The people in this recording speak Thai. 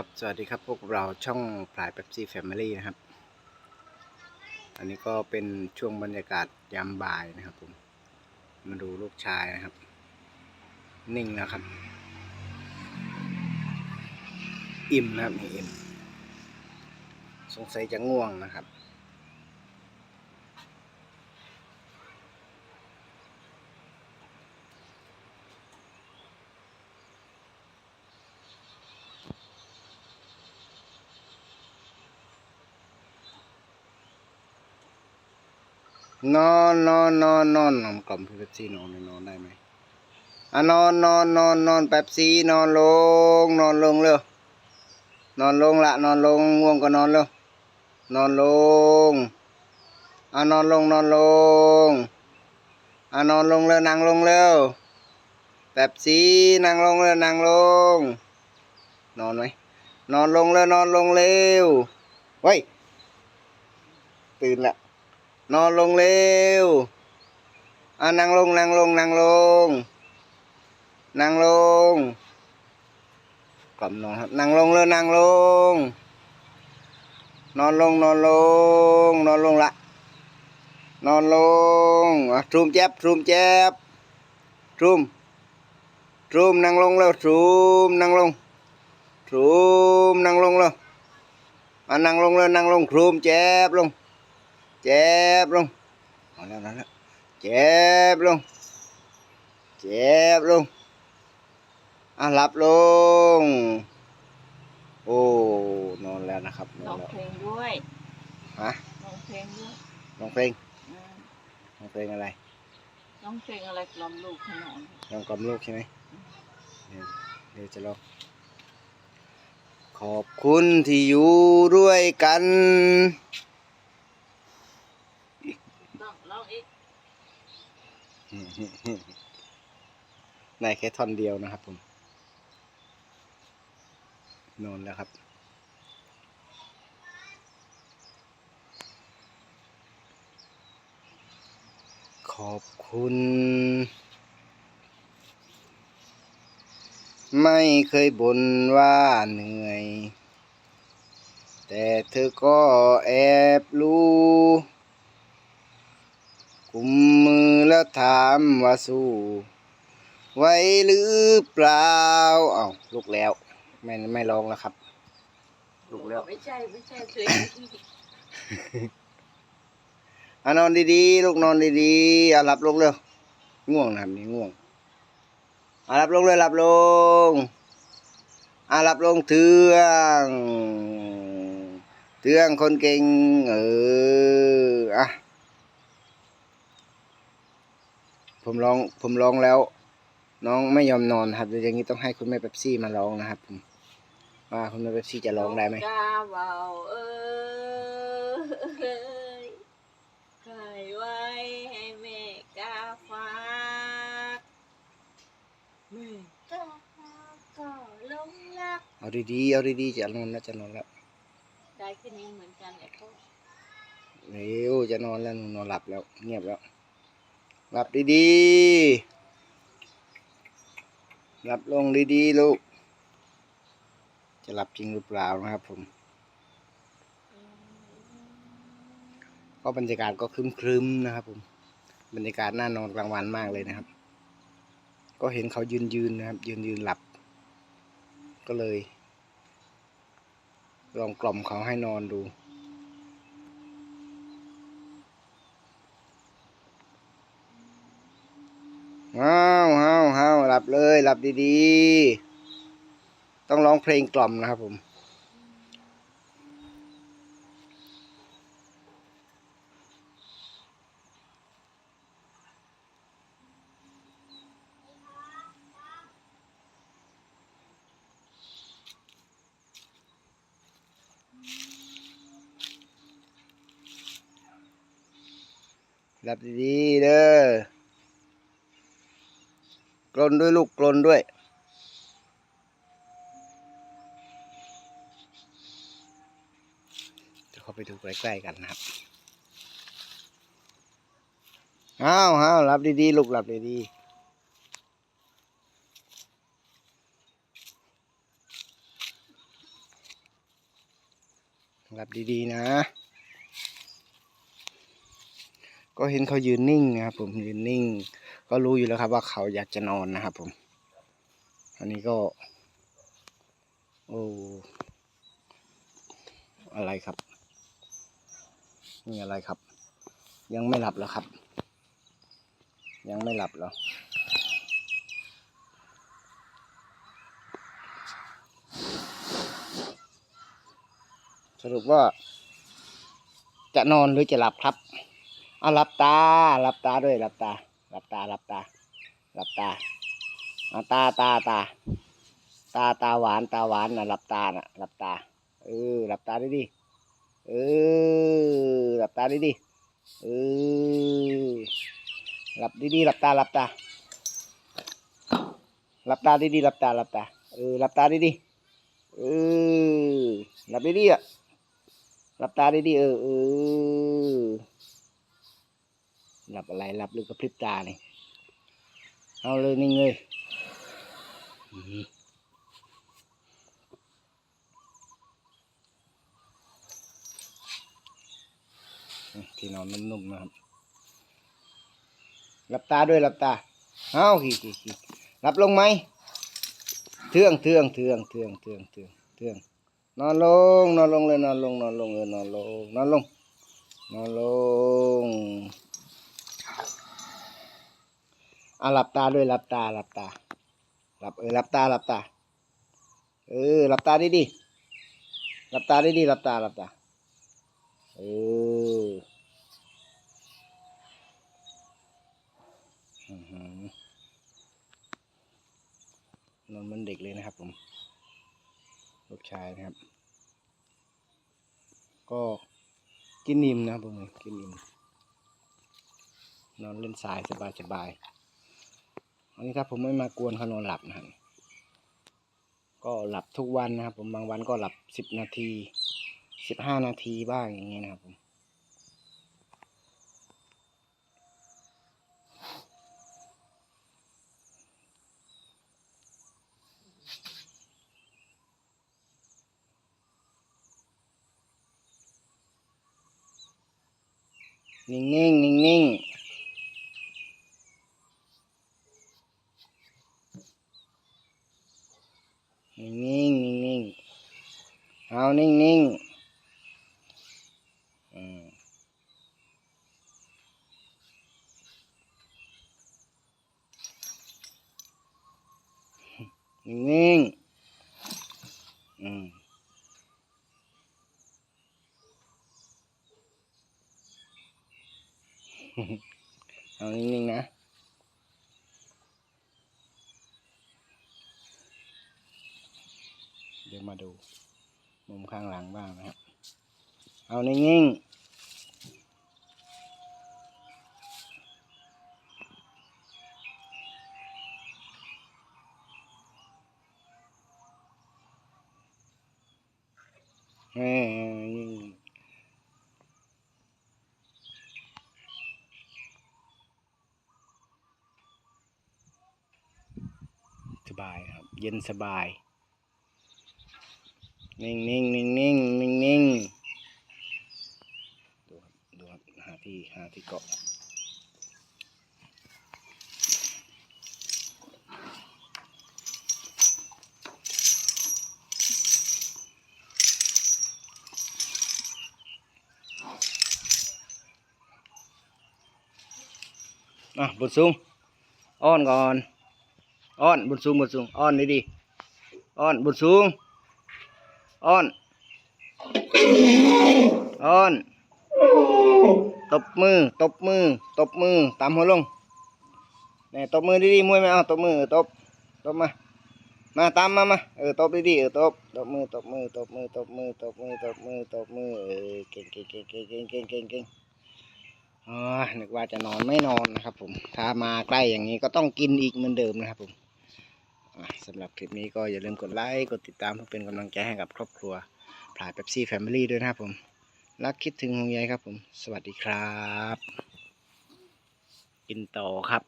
ครับ สวัสดีครับพวกเราช่องพลายเป๊ปซี่แฟมิลี่นะครับ อันนี้ก็เป็นช่วงบรรยากาศยามบ่ายนะครับผม มาดูลูกชายนะครับ นิ่งนะครับ อิ่มนะครับนี่อิ่ม สงสัยจะง่วงนะครับ นอนนอนนอนนอนนอนกล่อมพี่เป๊ปซี่นอนนอนได้ไหมอะนอนนอนนอนนอนแป๊บซี่นอนลง นอนลงเร็วนอนลงละนอนลงง่วงก็นอนเร็วนอนลงอะนอนลงนอนลงอะนอนลงเร็วนั่งลงเร็วแป๊บซี่นั่งลงเร็วนั่งลง นอนไหมนอนลงเร็วนอนลงเร็วเฮ้ยตื่นละ นอนลงเร็วอะนั่งลงนั่งลงนั่งลง นั่งลง กล่อมนอนครับนั่งลงเลยนั่งลง นอนลงนอนลง นอนลงละ นอนลงอะทรูมแจ๊บทรูมแจ๊บทรูมทรูมนั่งลงแล้วทรูมนั่งลงทรูมนั่งลงแล้วอะนั่งลงเลยนั่งลงทรูมแจ๊บลง เจ็บลงเอาแล้วนั่นแล้วเจ็บลง เจ็บลงอะหลับลง โอ้นอนแล้วนะครับนอร้อนงแล้วเพลงด้วยฮะร้องเพลงด้วยร้องเพลงอืมร้องเพลงอะไรร้องเพลงอะไรกล่อมลูกให้นอนร้องกล่อมลูกใช่ไหมเดี๋ยวเดี๋ยวจะร้องขอบคุณที่อยู่ด้วยกัน ต้องร้องอีก ได้แค่ท่อนเดียวนะครับผมนอนแล้วครับขอบคุณ ไม่เคยบ่นว่าเหนื่อย แต่เธอก็แอบรู้ กุมมือแล้วถามว่าสู้ไว้หรือเปล่าเอาวลุกแล้ว ไม่ไม่ร้องแล้วครับลุกแล้วไม่ใช่ไม่ใช่เพลงอะนอนดีๆลูกนอนดีๆอะหลับลงเร็วง่วงนะครับนี่ง่วงอะหลับลงเลยหลับลงอะหลับลงเทืองเทืองคนเก่งเอออะ ผมร้องผมร้องแล้ว น้องไม่ยอมนอนครับเดี๋ยวอย่างนี้ต้องให้คุณแม่เป๊ปซี่มาร้องนะครับผมว่าคุณแม่เป๊ปซี่จะร้องได้ไหมกาเบาเอ้ยใครไว้ให้แม่กาฝากแม่กาก็ลงรักเอาดีๆเอาดีๆจะนอนแล้วจะนอนแล้วได้แค่นี้เหมือนกันแหละพ่อเร็วจะนอนแล้วหนูนอนหลับแล้ว เงียบแล้ว หลับดีๆ หลับลงดีๆ ลูก จะหลับจริงหรือเปล่านะครับผม ก็บรรยากาศก็ครึ้มๆนะครับผม บรรยากาศน่านอนกลางวันมากเลยนะครับ ก็เห็นเขายืนๆนะครับ ยืนๆหลับ ก็เลย ลองกล่อมเขาให้นอนดู ห้าวห้าวห้าวหลับเลย หลับดีๆ ต้องร้องเพลงกล่อมนะครับผมหลับดีๆเด้อ กลนด้วยลูกกลนด้วยจะเข้าไปดูใกล้ๆกันนะครับอ้าวอ้าวหลับดีๆลูกหลับดีๆหลับดีๆนะ ก็เห็นเขายืนนิ่งนะครับผมยืนนิ่ง ก็รู้อยู่แล้วครับว่าเขาอยากจะนอนนะครับผม อันนี้ก็ โอ้อะไรครับนี่อะไรครับ ยังไม่หลับเหรอครับ ยังไม่หลับเหรอสรุปว่า จะนอนหรือจะหลับครับ เอาหลับตาหลับตาด้วยหลับตา หลับตาหลับตาหลับตาเอาตาตาตาตาตาหวานตาหวานนะหลับตานะหลับตา เออหลับตาดิดิเออหลับตาดิดิเออหลับดีๆหลับตาหลับตาหลับตาดีๆหลับตาหลับตาเออหลับตาดีๆเออหลับดีๆอะหลับตาดีๆเออเออ หลับอะไรหลับหรือกระพริบตาเนี่ยเอาเลยนิ่เลยที่นอนนุ่มๆนะครับหลับตาด้วยหลับตาเอาขี้ขี้ขี้หลับลงไหมเทืองเทืองเทืองเทืองเทืองเทืองเทืองนอนลงนอนลงเลยนอนลงนอนลงเออนอนลงนอนลงนอนลง อะหลับตาด้วยหลับตาหลับตาหลับเออหลับตาหลับตา เออหลับตาดิดิหลับตาดิดิหลับตาหลับตาเอออนอนเหมันเด็กเลยนะครับผมลูกชายนะครับ ก็กินนิ่มนะครับผมกินนิ่มนอนเล่นทรายสบายสบาย ๆอันนี้ถ้าผมไม่มากวนเขานอนหลับนะครับก็หลับทุกวันนะครับ ผมบางวันก็หลับสิบนาทีสิบห้านาทีบ้างอย่างเงี้ยนะครับผมนิ่งนิ่งนิ่งนิ่งนิ่งนิ่งนิ่งนิ่ง เอานิ่งนิ่งนิ่งนิ่งอืมเอานิ่งๆนะเดี๋ยวมาดู มุมข้างหลังบ้างนะครับ เอาในิ่งๆเออนิ่งสบายครับ เย็นสบาย นิ่งนิ่งนิ่งนิ่งนิ่งนิ่งดูครับดูครับหาที่หาที่เกาะอะบุญสูงอ้อนก่อนอ้อนบุญสูงบุญสูงอ้อนดีดีๆอ้อนบุญสูง อ้อน อ้อน ตบมือ ตบมือ ตบมือ ตามหัวลงนี่ตบมือดีๆมวยไม่เอาตบมือ ตบ ตบมา มาตามมามา เออ ตบดีๆเออ ตบ ตบมือ ตบมือ ตบมือ ตบมือ ตบมือ ตบมือ ตบมือ เออ เก่งเก่งเก่งเก่งเก่งเก่งเก่งเก่งอ๋อนึกว่าจะนอนไม่นอนนะครับผม ถ้ามาใกล้อย่างนี้ก็ต้องกินอีกเหมือนเดิมนะครับผมอะ สำหรับคลิปนี้ก็อย่าลืมกดไลค์ กดติดตามเพื่อเป็นกำลังใจให้กับครอบครัวพลายเป๊ปซี่แฟมิลี่ด้วยนะครับผม รักคิดถึงหงใยครับผม สวัสดีครับ กินต่อครับ